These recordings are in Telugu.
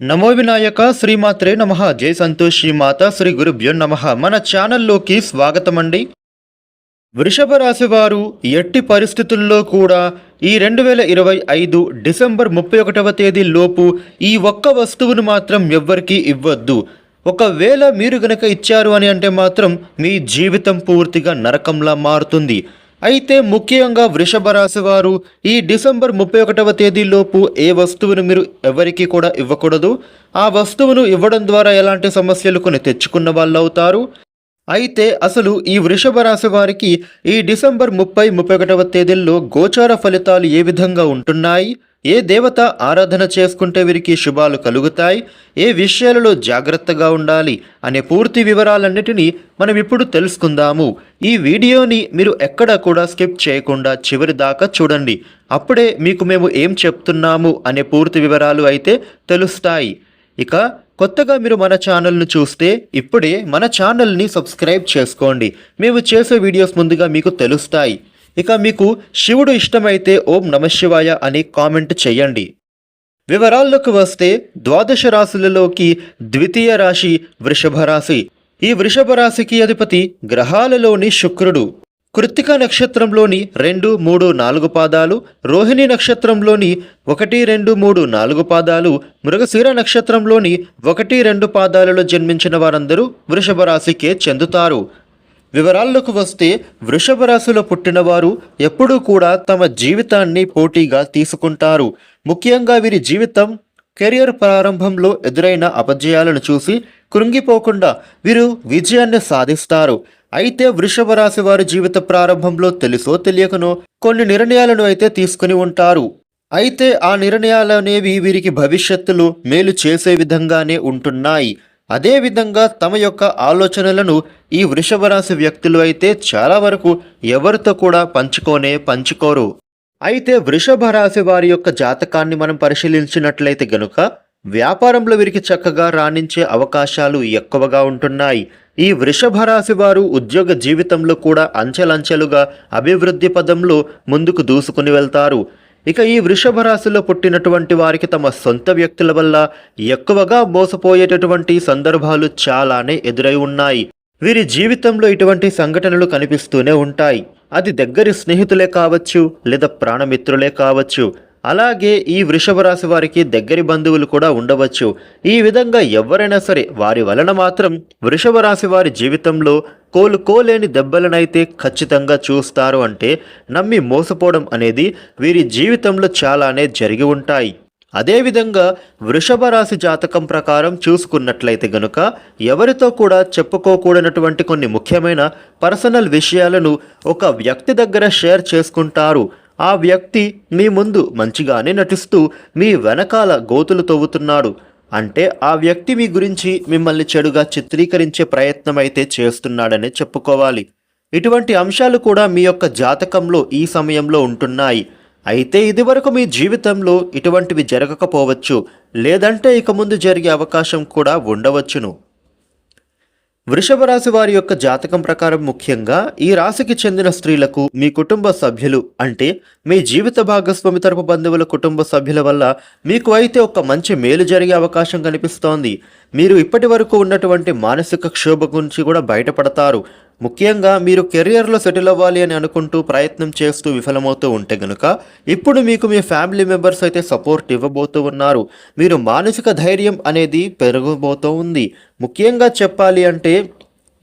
నమో వినాయక శ్రీమాత్రే నమ. జై సంతోష్ శ్రీమాత శ్రీ గురుభ్యో నమ. మన ఛానల్లోకి స్వాగతం అండి వృషభ రాశి వారు ఎట్టి పరిస్థితుల్లో కూడా ఈ రెండు వేల ఇరవై ఐదు డిసెంబర్ ముప్పై ఒకటవ తేదీ లోపు ఈ ఒక్క వస్తువును మాత్రం ఎవ్వరికీ ఇవ్వద్దు. ఒకవేళ మీరు గనక ఇచ్చారు అని అంటే మాత్రం మీ జీవితం పూర్తిగా నరకంలా మారుతుంది. అయితే ముఖ్యంగా వృషభ రాశి వారు ఈ డిసెంబర్ ముప్పై ఒకటవ తేదీలోపు ఏ వస్తువును మీరు ఎవరికి కూడా ఇవ్వకూడదు. ఆ వస్తువును ఇవ్వడం ద్వారా ఎలాంటి సమస్యలు కొన్ని తెచ్చుకున్న వాళ్ళు అవుతారు. అయితే అసలు ఈ వృషభ రాశి వారికి ఈ డిసెంబర్ ముప్పై ముప్పై ఒకటవ తేదీల్లో గోచార ఫలితాలు ఏ విధంగా ఉంటున్నాయి? ఏ దేవత ఆరాధన చేసుకుంటే వీరికి శుభాలు కలుగుతాయి? ఏ విషయాలలో జాగ్రత్తగా ఉండాలి? అనే పూర్తి వివరాలన్నిటినీ మనం ఇప్పుడు తెలుసుకుందాము. ఈ వీడియోని మీరు ఎక్కడ కూడా స్కిప్ చేయకుండా చివరి దాకా చూడండి. అప్పుడే మీకు మేము ఏం చెప్తున్నాము అనే పూర్తి వివరాలు అయితే తెలుస్తాయి. ఇక కొత్తగా మీరు మన ఛానల్ను చూస్తే ఇప్పుడే మన ఛానల్ని సబ్స్క్రైబ్ చేసుకోండి. మేము చేసే వీడియోస్ ముందుగా మీకు తెలుస్తాయి. ఇక మీకు శివుడు ఇష్టమైతే ఓం నమశివాయ అని కామెంట్ చేయండి. వివరాల్లోకి వస్తే ద్వాదశ రాశులలోకి ద్వితీయ రాశి వృషభ రాశి. ఈ వృషభ రాశికి అధిపతి గ్రహాలలోని శుక్రుడు. కృత్తిక నక్షత్రంలోని రెండు మూడు నాలుగు పాదాలు రోహిణి నక్షత్రంలోని ఒకటి రెండు మూడు నాలుగు పాదాలు మృగశిర నక్షత్రంలోని ఒకటి రెండు పాదాలలో జన్మించిన వారందరూ వృషభ రాశికే చెందుతారు. వివరాల్లోకి వస్తే వృషభ రాశిలో పుట్టినవారు ఎప్పుడూ కూడా తమ జీవితాన్ని పోటీగా తీసుకుంటారు. ముఖ్యంగా వీరి జీవితం కెరియర్ ప్రారంభంలో ఎదురైన అపజయాలను చూసి కృంగిపోకుండా వీరు విజయాన్ని సాధిస్తారు. అయితే వృషభ రాశి వారి జీవిత ప్రారంభంలో తెలుసో తెలియకనో కొన్ని నిర్ణయాలను అయితే తీసుకుని ఉంటారు. అయితే ఆ నిర్ణయాలు అనేవి వీరికి భవిష్యత్తులో మేలు చేసే విధంగానే ఉంటున్నాయి. అదేవిధంగా తమ యొక్క ఆలోచనలను ఈ వృషభ రాశి వ్యక్తులు అయితే చాలా వరకు ఎవరితో కూడా పంచుకోనే పంచుకోరు. అయితే వృషభ రాశి వారి యొక్క జాతకాన్ని మనం పరిశీలించినట్లయితే గనుక వ్యాపారంలో వీరికి చక్కగా రాణించే అవకాశాలు ఎక్కువగా ఉంటున్నాయి. ఈ వృషభ రాశి వారు ఉద్యోగ జీవితంలో కూడా అంచెలంచెలుగా అభివృద్ధి పదంలో ముందుకు దూసుకుని వెళ్తారు. ఇక ఈ వృషభ రాశిలో పుట్టినటువంటి వారికి తమ సొంత వ్యక్తుల వల్ల ఎక్కువగా మోసపోయేటటువంటి సందర్భాలు చాలానే ఎదురై ఉన్నాయి. వీరి జీవితంలో ఇటువంటి సంఘటనలు కనిపిస్తూనే ఉంటాయి. అది దగ్గరి స్నేహితులే కావచ్చు లేదా ప్రాణమిత్రులే కావచ్చు. అలాగే ఈ వృషభ రాశి వారికి దగ్గరి బంధువులు కూడా ఉండవచ్చు. ఈ విధంగా ఎవరైనా సరే వారి వలన మాత్రం వృషభ రాశి వారి జీవితంలో కోలుకోలేని దెబ్బలనైతే ఖచ్చితంగా చూస్తారు అంటే నమ్మి మోసపోవడం అనేది వీరి జీవితంలో చాలానే జరిగి ఉంటాయి. అదేవిధంగా వృషభ రాశి జాతకం ప్రకారం చూసుకున్నట్లయితే గనుక ఎవరితో కూడా చెప్పుకోకూడనటువంటి కొన్ని ముఖ్యమైన పర్సనల్ విషయాలను ఒక వ్యక్తి దగ్గర షేర్ చేసుకుంటారు. ఆ వ్యక్తి మీ ముందు మంచిగానే నటిస్తూ మీ వెనకాల గోతులు తవ్వుతున్నాడు. అంటే ఆ వ్యక్తి మీ గురించి మిమ్మల్ని చెడుగా చిత్రీకరించే ప్రయత్నం అయితే చేస్తున్నాడనే చెప్పుకోవాలి. ఇటువంటి అంశాలు కూడా మీ యొక్క జాతకంలో ఈ సమయంలో ఉంటున్నాయి. అయితే ఇదివరకు మీ జీవితంలో ఇటువంటివి జరగకపోవచ్చు. లేదంటే ఇక ముందు జరిగే అవకాశం కూడా ఉండవచ్చును. వృషభ రాశి వారి యొక్క జాతకం ప్రకారం ముఖ్యంగా ఈ రాశికి చెందిన స్త్రీలకు మీ కుటుంబ సభ్యులు అంటే మీ జీవిత భాగస్వామి తరపు బంధువుల కుటుంబ సభ్యుల వల్ల మీకు అయితే ఒక మంచి మేలు జరిగే అవకాశం కనిపిస్తోంది. మీరు ఇప్పటి వరకు ఉన్నటువంటి మానసిక క్షోభ గురించి కూడా బయటపడతారు. ముఖ్యంగా మీరు కెరియర్లో సెటిల్ అవ్వాలి అని అనుకుంటూ ప్రయత్నం చేస్తూ విఫలమవుతూ ఉంటే గనుక ఇప్పుడు మీకు మీ ఫ్యామిలీ మెంబర్స్ అయితే సపోర్ట్ ఇవ్వబోతూ ఉన్నారు. మీరు మానసిక ధైర్యం అనేది పెరగబోతూ ఉంది. ముఖ్యంగా చెప్పాలి అంటే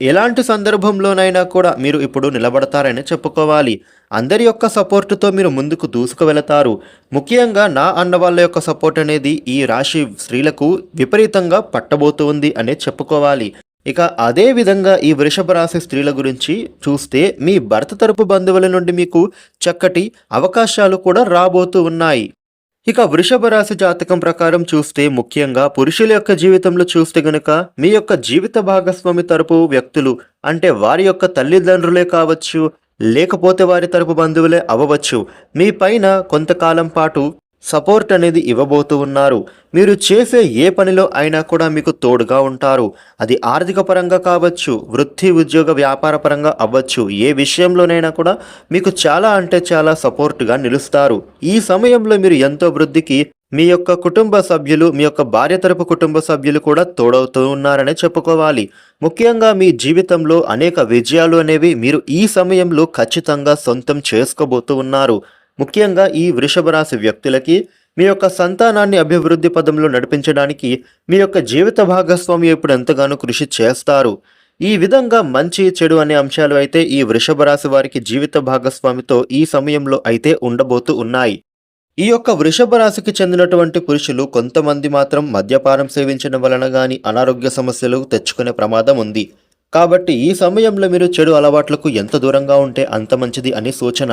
ఎలాంటి సందర్భంలోనైనా కూడా మీరు ఇప్పుడు నిలబడతారని చెప్పుకోవాలి. అందరి యొక్క సపోర్టుతో మీరు ముందుకు దూసుకు వెళతారు. ముఖ్యంగా నా అన్న వాళ్ళ యొక్క సపోర్ట్ అనేది ఈ రాశి స్త్రీలకు విపరీతంగా పట్టబోతుంది అనే చెప్పుకోవాలి. ఇక అదే విధంగా ఈ వృషభ రాశి స్త్రీల గురించి చూస్తే మీ భర్త తరపు బంధువుల నుండి మీకు చక్కటి అవకాశాలు కూడా రాబోతూ ఉన్నాయి. ఇక వృషభ రాశి జాతకం ప్రకారం చూస్తే ముఖ్యంగా పురుషుల యొక్క జీవితంలో చూస్తే గనుక మీ యొక్క జీవిత భాగస్వామి తరపు వ్యక్తులు అంటే వారి యొక్క తల్లిదండ్రులే కావచ్చు లేకపోతే వారి తరపు బంధువులే అవ్వవచ్చు. మీ పైన కొంతకాలం పాటు సపోర్ట్ అనేది ఇవ్వబోతూ ఉన్నారు. మీరు చేసే ఏ పనిలో అయినా కూడా మీకు తోడుగా ఉంటారు. అది ఆర్థిక పరంగా కావచ్చు వృత్తి ఉద్యోగ వ్యాపార పరంగా అవ్వచ్చు ఏ విషయంలోనైనా కూడా మీకు చాలా అంటే చాలా సపోర్ట్గా నిలుస్తారు. ఈ సమయంలో మీరు ఎంతో వృద్ధికి మీ యొక్క కుటుంబ సభ్యులు మీ యొక్క భార్య తరపు కుటుంబ సభ్యులు కూడా తోడవుతూ ఉన్నారనే చెప్పుకోవాలి. ముఖ్యంగా మీ జీవితంలో అనేక విజయాలు అనేవి మీరు ఈ సమయంలో ఖచ్చితంగా సొంతం చేసుకోబోతూ ఉన్నారు. ముఖ్యంగా ఈ వృషభ రాశి వ్యక్తులకి మీ యొక్క సంతానాన్ని అభివృద్ధి పదంలో నడిపించడానికి మీ యొక్క జీవిత భాగస్వామి ఇప్పుడు ఎంతగానో కృషి చేస్తారు. ఈ విధంగా మంచి చెడు అనే అంశాలు అయితే ఈ వృషభ రాశి వారికి జీవిత భాగస్వామితో ఈ సమయంలో అయితే ఉండబోతూ ఉన్నాయి. ఈ యొక్క వృషభ రాశికి చెందినటువంటి పురుషులు కొంతమంది మాత్రం మద్యపానం సేవించడం వలన గాని అనారోగ్య సమస్యలు తెచ్చుకునే ప్రమాదం ఉంది. కాబట్టి ఈ సమయంలో మీరు చెడు అలవాట్లకు ఎంత దూరంగా ఉంటే అంత మంచిది అని సూచన.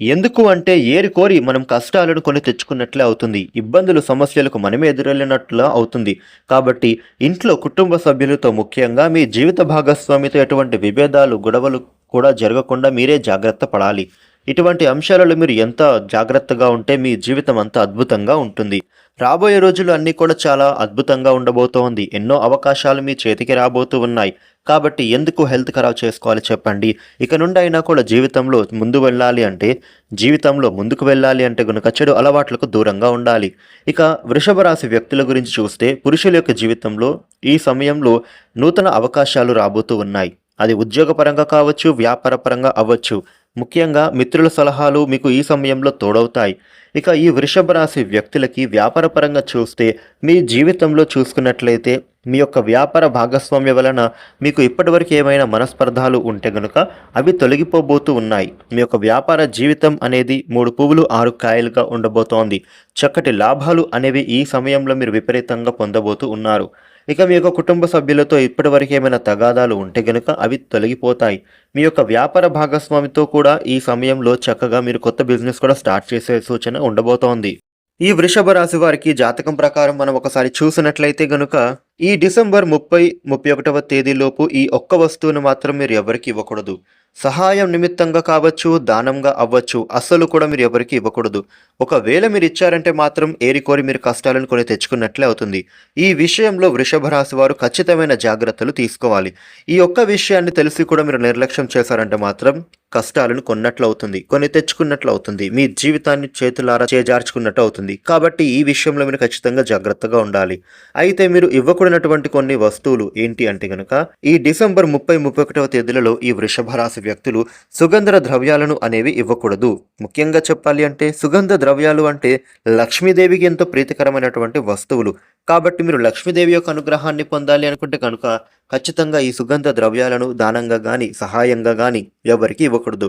ఎందుకు అంటే ఏరి కోరి మనం కష్టాలను కొని తెచ్చుకున్నట్లే అవుతుంది. ఇబ్బందులు సమస్యలకు మనమే ఎదురెళ్ళినట్లా అవుతుంది. కాబట్టి ఇంట్లో కుటుంబ సభ్యులతో ముఖ్యంగా మీ జీవిత భాగస్వామితో ఎటువంటి విభేదాలు గొడవలు కూడా జరగకుండా మీరే జాగ్రత్త పడాలి. ఇటువంటి అంశాలలో మీరు ఎంత జాగ్రత్తగా ఉంటే మీ జీవితం అంత అద్భుతంగా ఉంటుంది. రాబోయే రోజులు అన్నీ కూడా చాలా అద్భుతంగా ఉండబోతోంది. ఎన్నో అవకాశాలు మీ చేతికి రాబోతూ ఉన్నాయి. కాబట్టి ఎందుకు హెల్త్ ఖరాబ్ చేసుకోవాలి చెప్పండి. ఇక నుండి అయినా కూడా జీవితంలో ముందు వెళ్ళాలి అంటే జీవితంలో ముందుకు వెళ్ళాలి అంటే గనుక చెడు అలవాట్లకు దూరంగా ఉండాలి. ఇక వృషభ రాశి వ్యక్తుల గురించి చూస్తే పురుషుల యొక్క జీవితంలో ఈ సమయంలో నూతన అవకాశాలు రాబోతూ ఉన్నాయి. అది ఉద్యోగపరంగా కావచ్చు వ్యాపారపరంగా అవ్వచ్చు. ముఖ్యంగా మిత్రుల సలహాలు మీకు ఈ సమయంలో తోడవుతాయి. ఇక ఈ వృషభ రాశి వ్యక్తులకి వ్యాపారపరంగా చూస్తే మీ జీవితంలో చూసుకున్నట్లయితే మీ యొక్క వ్యాపార భాగస్వామ్య వలన మీకు ఇప్పటివరకు ఏమైనా మనస్పర్ధాలు ఉంటే గనుక అవి తొలగిపోబోతూ ఉన్నాయి. మీ యొక్క వ్యాపార జీవితం అనేది మూడు పువ్వులు ఆరు కాయలుగా ఉండబోతోంది. చక్కటి లాభాలు అనేవి ఈ సమయంలో మీరు విపరీతంగా పొందబోతూ ఉన్నారు. ఇక మీ యొక్క కుటుంబ సభ్యులతో ఇప్పటివరకు ఏమైనా తగాదాలు ఉంటే గనుక అవి తొలగిపోతాయి. మీ యొక్క వ్యాపార భాగస్వామితో కూడా ఈ సమయంలో చక్కగా మీరు కొత్త బిజినెస్ కూడా స్టార్ట్ చేసే సూచన ఉండబోతోంది. ఈ వృషభ రాశి వారికి జాతకం ప్రకారం మనం ఒకసారి చూసినట్లయితే గనుక ఈ డిసెంబర్ ముప్పై ముప్పై ఒకటవ తేదీలోపు ఈ ఒక్క వస్తువును మాత్రం మీరు ఎవరికి ఇవ్వకూడదు. సహాయం నిమిత్తంగా కావచ్చు దానంగా అవ్వచ్చు అస్సలు కూడా మీరు ఎవరికి ఇవ్వకూడదు. ఒకవేళ మీరు ఇచ్చారంటే మాత్రం ఏరికోరి మీరు కష్టాలను కొని తెచ్చుకున్నట్లే అవుతుంది. ఈ విషయంలో వృషభ రాశి వారు ఖచ్చితమైన జాగ్రత్తలు తీసుకోవాలి. ఈ ఒక్క విషయాన్ని తెలిసి కూడా మీరు నిర్లక్ష్యం చేశారంటే మాత్రం కష్టాలను కొన్నట్లు అవుతుంది కొని తెచ్చుకున్నట్లు అవుతుంది మీ జీవితాన్ని చేతులారా చేజార్చుకున్నట్టు అవుతుంది. కాబట్టి ఈ విషయంలో మీరు ఖచ్చితంగా జాగ్రత్తగా ఉండాలి. అయితే మీరు ఇవ్వకూడనటువంటి కొన్ని వస్తువులు ఏంటి అంటే గనుక ఈ డిసెంబర్ ముప్పై ముప్పై ఒకటవ తేదీలలో ఈ వృషభ రాశి వ్యక్తులు సుగంధ ద్రవ్యాలను అనేవి ఇవ్వకూడదు. ముఖ్యంగా చెప్పాలి అంటే సుగంధ ద్రవ్యాలు అంటే లక్ష్మీదేవికి ఎంతో ప్రీతికరమైనటువంటి వస్తువులు. కాబట్టి మీరు లక్ష్మీదేవి యొక్క అనుగ్రహాన్ని పొందాలి అనుకుంటే కనుక ఖచ్చితంగా ఈ సుగంధ ద్రవ్యాలను దానంగా గాని సహాయంగా గాని ఎవరికి ఇవ్వకూడదు.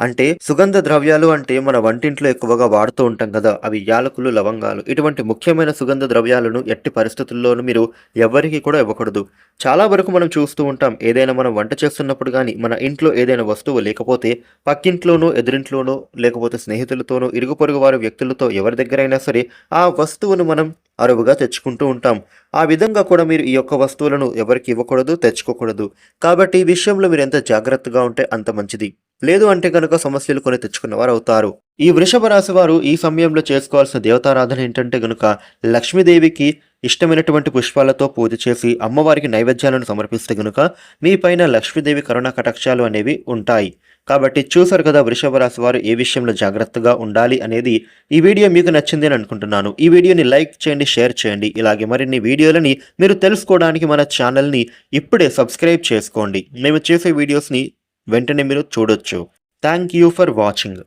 అంటే సుగంధ ద్రవ్యాలు అంటే మన వంటింట్లో ఎక్కువగా వాడుతూ ఉంటాం కదా. అవి యాలకులు లవంగాలు. ఇటువంటి ముఖ్యమైన సుగంధ ద్రవ్యాలను ఎట్టి పరిస్థితుల్లోనూ మీరు ఎవరికి కూడా ఇవ్వకూడదు. చాలా వరకు మనం చూస్తూ ఉంటాం ఏదైనా మనం వంట చేస్తున్నప్పుడు కానీ మన ఇంట్లో ఏదైనా వస్తువు లేకపోతే పక్కింట్లోనో ఎదురింట్లోనో లేకపోతే స్నేహితులతోనో ఇరుగు పొరుగు వారి వ్యక్తులతో ఎవరి దగ్గరైనా సరే ఆ వస్తువును మనం అరువుగా తెచ్చుకుంటూ ఉంటాం. ఆ విధంగా కూడా మీరు ఈ యొక్క వస్తువులను ఎవరికి ఇవ్వకూడదు తెచ్చుకోకూడదు. కాబట్టి ఈ విషయంలో మీరు ఎంత జాగ్రత్తగా ఉంటే అంత మంచిది. లేదు అంటే కనుక సమస్యలు కొని తెచ్చుకున్నవారు అవుతారు ఈ వృషభ రాశి వారు ఈ సమయంలో చేసుకోవాల్సిన దేవతారాధన ఏంటంటే గనుక లక్ష్మీదేవికి ఇష్టమైనటువంటి పుష్పాలతో పూజ చేసి అమ్మవారికి నైవేద్యాలను సమర్పిస్తే గనుక మీ పైన లక్ష్మీదేవి కరుణ కటాక్షాలు అనేవి ఉంటాయి. కాబట్టి చూసారు కదా వృషభ రాశి వారు ఏ విషయంలో జాగ్రత్తగా ఉండాలి అనేది ఈ వీడియో మీకు నచ్చింది అని అనుకుంటున్నాను. ఈ వీడియోని లైక్ చేయండి షేర్ చేయండి. ఇలాగే మరిన్ని వీడియోలని మీరు తెలుసుకోవడానికి మన ఛానల్ని ఇప్పుడే సబ్స్క్రైబ్ చేసుకోండి. మేము చేసే వీడియోస్ని వెంటనే మీరు చూడొచ్చు. Thank you for watching